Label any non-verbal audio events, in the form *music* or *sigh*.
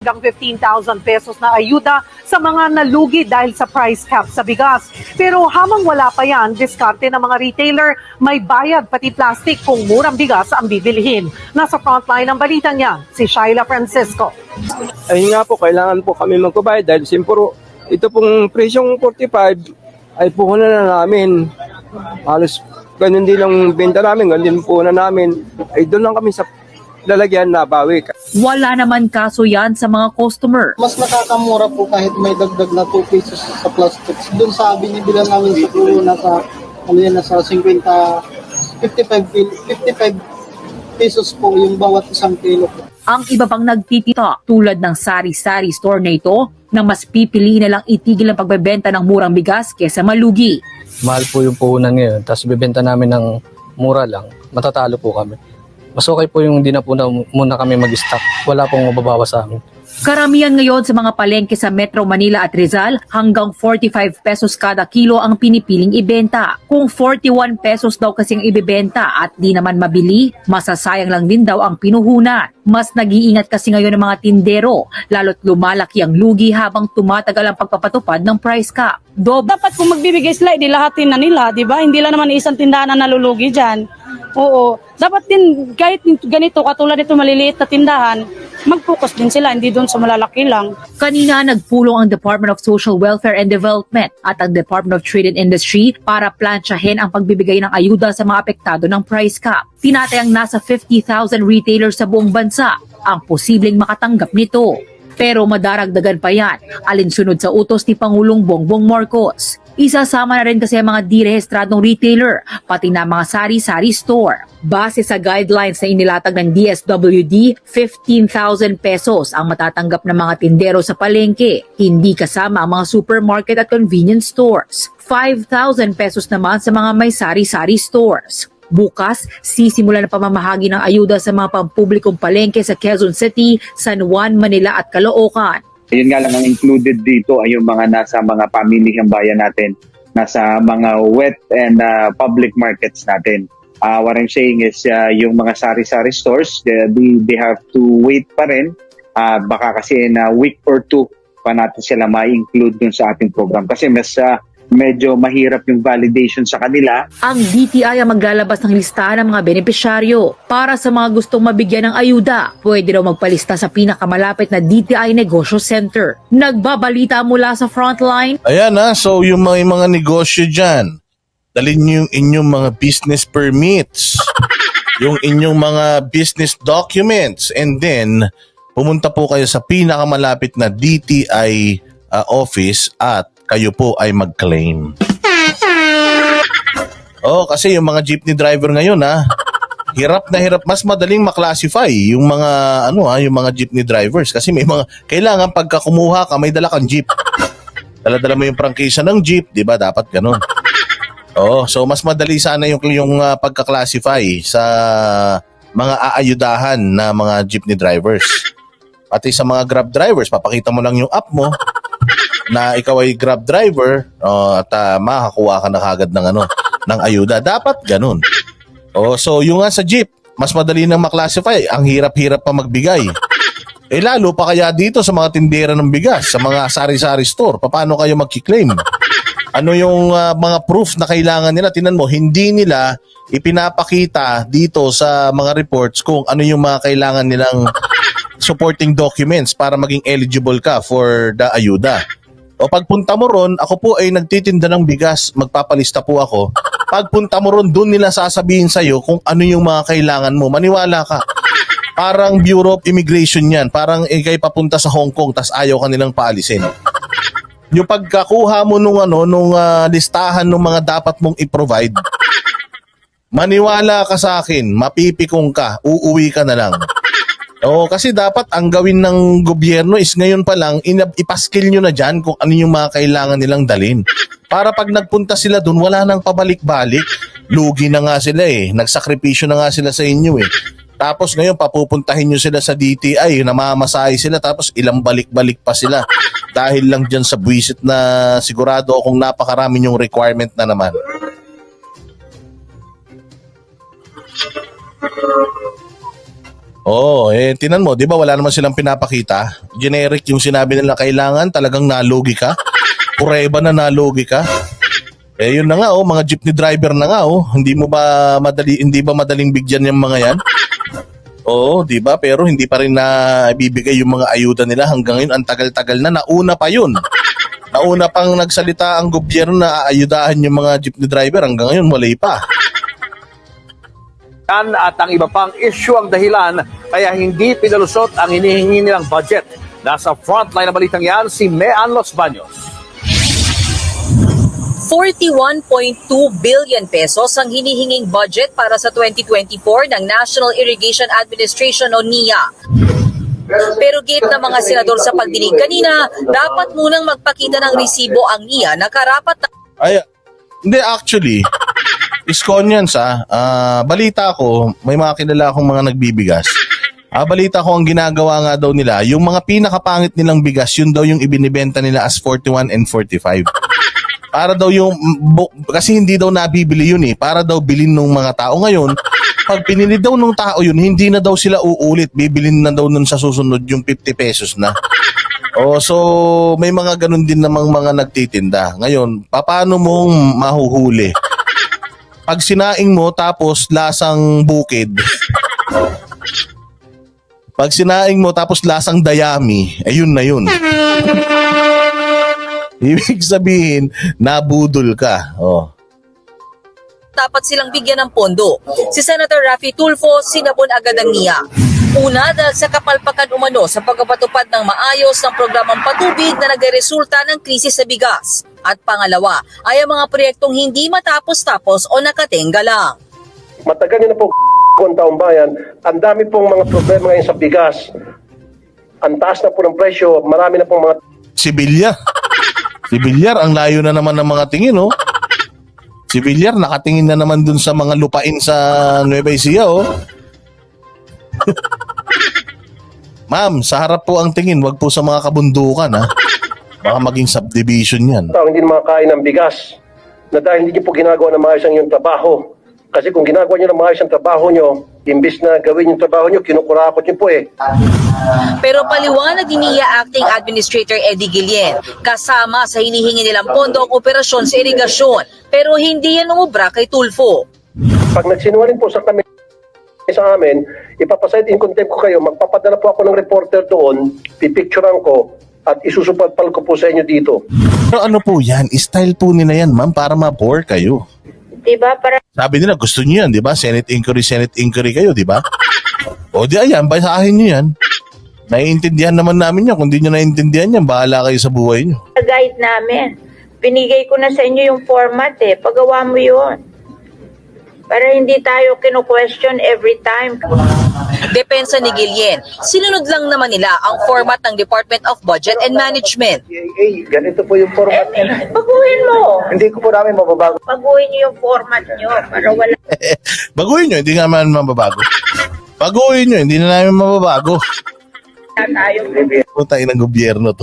hanggang 15,000 pesos na ayuda sa mga nalugi dahil sa price cap sa bigas. Pero hamang wala pa yan, diskarte ng mga retailer, may bayad pati plastic kung murang bigas ang bibilhin. Nasa frontline ng balitang yan, si Shaila Francisco. Ayun nga po, kailangan po kami magbabayad dahil simpuro ito pong presyong 45 ay puhunan na namin. Halos ganun din ang benta namin, ganun din puhunan namin. Ay doon lang kami sa lalagyan na bawi. Wala naman kaso yan sa mga customer. mas nakakamura po kahit may dagdag na 2 pesos sa plastics. Doon sa binibilan namin sa puro nasa ano yan, nasa 50 55 kil- 55 pesos po yung bawat isang kilo po. Ang iba pang nagtitita tulad ng sari-sari store na ito na mas pipili na lang itigil ang pagbebenta ng murang bigas kesa malugi. mahal po yung puhunan ngayon, tapos bibenta namin ng mura lang, matatalo po kami. Mas okay po yung di na po na muna kami mag-stock. Wala pong mababawas sa amin. Karamihan ngayon sa mga palengke sa Metro Manila at Rizal, hanggang 45 pesos kada kilo ang pinipiling ibenta. Kung 41 pesos daw kasing ibebenta at di naman mabili, masasayang lang din daw ang pinuhunan. Mas nag-iingat kasi ngayon ng mga tindero, lalo't lumalaki ang lugi habang tumatagal ang pagpapatupad ng price cap. Dob dapat kung magbibigay sila, di lahatin na nila, di ba? Hindi lang naman isang tindahan na nalulugi dyan. Oo. Dapat din, kahit ganito, katulad nito maliliit na tindahan, mag-focus din sila, hindi doon sa malalaki lang. Kanina nagpulong ang Department of Social Welfare and Development at ang Department of Trade and Industry para plansyahin ang pagbibigay ng ayuda sa mga apektado ng price cap. Tinatayang nasa 50,000 retailers sa buong bansa ang posibleng makatanggap nito. Pero madaragdagan pa yan, alinsunod sa utos ni Pangulong Bongbong Marcos. Isasama na rin kasi ang mga direhistradong retailer, pati na mga sari-sari store. Base sa guidelines na inilatag ng DSWD, 15,000 pesos ang matatanggap ng mga tindero sa palengke, hindi kasama ang mga supermarket at convenience stores. 5,000 pesos naman sa mga may sari-sari stores. Bukas, sisimula na pamamahagi ng ayuda sa mga pampublikong palengke sa Quezon City, San Juan, Manila at Caloocan. Yun nga lang ang included dito ay yung mga nasa mga pamilihang bayan natin, nasa mga wet and uh, public markets natin. Uh, what I'm saying is uh, yung mga sari-sari stores, they, they have to wait pa rin. Uh, baka kasi in a week or two pa natin sila ma-include dun sa ating program. Kasi mas uh, medyo mahirap yung validation sa kanila. Ang DTI ang maglalabas ng listahan ng mga benepisyaryo. Para sa mga gustong mabigyan ng ayuda, pwede raw magpalista sa pinakamalapit na DTI Negosyo Center. Nagbabalita mula sa frontline, Ayan na, so yung mga, yung mga negosyo dyan, dalhin nyo yung inyong mga business permits, *laughs* yung inyong mga business documents, and then pumunta po kayo sa pinakamalapit na DTI uh, office at kayo po ay mag-claim. Oh, kasi yung mga jeepney driver ngayon ha, hirap na hirap mas madaling maklasify yung mga ano ha, yung mga jeepney drivers kasi may mga kailangan pagka kumuha ka may dala kang jeep. Dala-dala mo yung prangkisa ng jeep, 'di ba? Dapat ganun. Oh, so mas madali sana yung yung uh, pagka-classify sa mga aayudahan na mga jeepney drivers. Pati sa mga Grab drivers, papakita mo lang yung app mo na ikaw ay Grab driver oh, at uh, makakuha ka na kagad ng ano ng ayuda. Dapat ganun. Oh, so yung nga sa jeep, mas madali nang maklasify. Ang hirap-hirap pa magbigay. Eh lalo pa kaya dito sa mga tindera ng bigas, sa mga sari-sari store, paano kayo magki-claim? Ano yung uh, mga proof na kailangan nila? Tinan mo, hindi nila ipinapakita dito sa mga reports kung ano yung mga kailangan nilang supporting documents para maging eligible ka for the ayuda. O pagpunta mo ron, ako po ay nagtitinda ng bigas, magpapalista po ako. Pagpunta mo ron, doon nila sasabihin sa'yo kung ano yung mga kailangan mo. Maniwala ka. Parang Bureau of Immigration yan. Parang ikay papunta sa Hong Kong tas ayaw ka nilang paalisin. Yung pagkakuha mo nung ano nung ah, listahan ng mga dapat mong i-provide. Maniwala ka sa akin, mapipikong ka, uuwi ka na lang. Oo, kasi dapat ang gawin ng gobyerno is ngayon pa lang, ipaskill nyo na dyan kung ano yung mga kailangan nilang dalin. Para pag nagpunta sila dun, wala nang pabalik-balik. Lugi na nga sila eh. Nagsakripisyo na nga sila sa inyo eh. Tapos ngayon, papupuntahin nyo sila sa DTI, namamasahe sila, tapos ilang balik-balik pa sila. Dahil lang dyan sa buwisit na sigurado akong napakarami yung requirement na naman. Oo, eh tinan mo, 'di ba wala naman silang pinapakita? Generic yung sinabi nila kailangan, talagang nalugi ka. Pureba na nalugi ka. Eh yun na nga oh, mga jeepney driver na nga oh. Hindi mo ba madali hindi ba madaling bigyan yung mga 'yan? Oo, 'di ba? Pero hindi pa rin na ibibigay yung mga ayuda nila hanggang ngayon. Ang tagal-tagal na nauna pa 'yun. Nauna pang nagsalita ang gobyerno na aayudahan yung mga jeepney driver hanggang ngayon wala pa. Yan at ang iba pang issue ang dahilan kaya hindi pinalusot ang hinihingi nilang budget. Nasa frontline na balitang yan si Mean Los Baños. 41.2 billion pesos ang hinihinging budget para sa 2024 ng National Irrigation Administration o NIA. Pero gate ng mga senador sa pagdinig kanina, dapat munang magpakita ng resibo ang NIA na karapat na Ay, hindi actually. Iskonyans ah. Ah, balita ko, may mga kilala akong mga nagbibigas. Ah, balita ko ang ginagawa nga daw nila, yung mga pinakapangit nilang bigas, yun daw yung ibinibenta nila as 41 and 45. Para daw yung, bu- kasi hindi daw nabibili yun eh. Para daw bilhin ng mga tao ngayon. Pag pinili daw ng tao yun, hindi na daw sila uulit. Bibilin na daw nun sa susunod yung 50 pesos na. Oh, so may mga ganun din namang mga nagtitinda. Ngayon, paano mong mahuhuli? Pag sinaing mo tapos lasang bukid. Pag sinaing mo tapos lasang dayami, ayun na yun. Ibig sabihin, nabudol ka. Oh. dapat silang bigyan ng pondo. Si Senator Raffy Tulfo sinabon agad ang NIA. Una dahil sa kapalpakan umano sa pagpapatupad ng maayos ng programang patubig na nagresulta ng krisis sa bigas. At pangalawa ay ang mga proyektong hindi matapos-tapos o nakatenga lang. matagal na po *laughs* ang taong bayan, ang dami pong mga problema ngayon sa bigas. Ang taas na po ng presyo, marami na pong mga Si Bilyar. Si Bilyar, ang layo na naman ng mga tingin, oh. Si Bilyar, nakatingin na naman dun sa mga lupain sa Nueva Ecija, oh. *laughs* Ma'am, sa harap po ang tingin, wag po sa mga kabundukan, ha. Baka maging subdivision yan. tao hindi makakain ng bigas na dahil hindi niyo po ginagawa na maayos ang iyong trabaho. Kasi kung ginagawa niyo na maayos ang trabaho niyo, imbis na gawin yung trabaho niyo, kinukurakot niyo po eh. Pero paliwanag ni NIA Acting Administrator Eddie Guillen, kasama sa hinihingi nilang pondo ang operasyon sa irigasyon. Pero hindi yan umubra kay Tulfo. Pag nagsinungaling po sa kami sa amin, ipapasite in contempt ko kayo, magpapadala po ako ng reporter doon, pipicturean ko, at isusupalpal ko po sa inyo dito. Pero ano po yan? Style po nila yan, ma'am, para ma-bore kayo. Diba? Para Sabi nila, gusto niyo yan, di ba? Senate inquiry, Senate inquiry kayo, di ba? O di ayan, basahin niyo yan. Naiintindihan naman namin yan. Kung di nyo naiintindihan yan, bahala kayo sa buhay niyo. guide namin. Binigay ko na sa inyo yung format eh. Pagawa mo yun. Para hindi tayo kino-question every time. Depensa ni Guillen, sinunod lang naman nila ang format ng Department of Budget and Management. Eh, ganito po yung format nila. Baguhin mo. Hindi ko po namin mababago. Baguhin niyo yung format niyo para wala *laughs* Baguhin nyo, hindi naman mababago. Baguhin nyo, hindi na namin mababago. tayo. Puta ng gobyerno to.